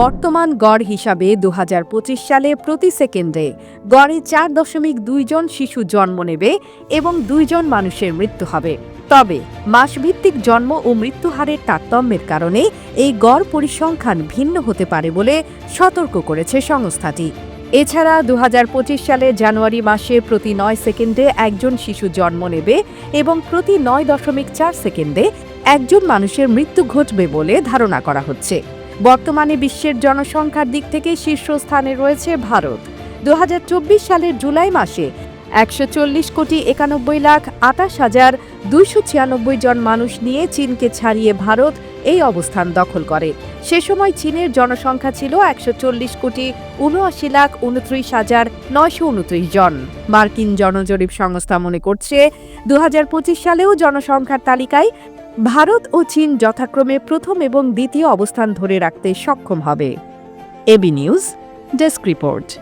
বর্তমান গড় হিসাবে দু হাজার পঁচিশ সালে প্রতি সেকেন্ডে গড়ে চার দশমিক দুইজন শিশু জন্ম নেবে এবং দুইজন মানুষের মৃত্যু হবে। তবে মাসভিত্তিক জন্ম ও মৃত্যু হারের তারতম্যের কারণে এই গড় পরিসংখ্যান ভিন্ন হতে পারে বলে সতর্ক করেছে সংস্থাটি। এছাড়া দু হাজার পঁচিশ সালে জানুয়ারি মাসে প্রতি নয় সেকেন্ডে একজন শিশু জন্ম নেবে এবং প্রতি নয় দশমিক চার সেকেন্ডে একজন মানুষের মৃত্যু ঘটবে বলে ধারণা করা হচ্ছে। বর্তমানে বিশ্বের জনসংখ্যার দিক থেকে শীর্ষস্থানে রয়েছে ভারত। দু হাজার চব্বিশ সালের জুলাই মাসে একশো চল্লিশ কোটি একানব্বই লাখ আটাশ হাজার দুইশো ছিয়ানব্বই জন মানুষ নিয়ে চীনকে ছাড়িয়ে ভারত এই অবস্থান দখল করে। সে সময় চীনের জনসংখ্যা ছিল একশো চল্লিশ কোটি উনআশি লাখ উনত্রিশ হাজার নয়শো উনত্রিশ জন। মার্কিন জনজরিপ সংস্থা মনে করছে দু হাজার পঁচিশ সালেও জনসংখ্যার তালিকায় ভারত ও চীন যথাক্রমে প্রথম এবং দ্বিতীয় অবস্থান ধরে রাখতে সক্ষম হবে। A B news, desk report.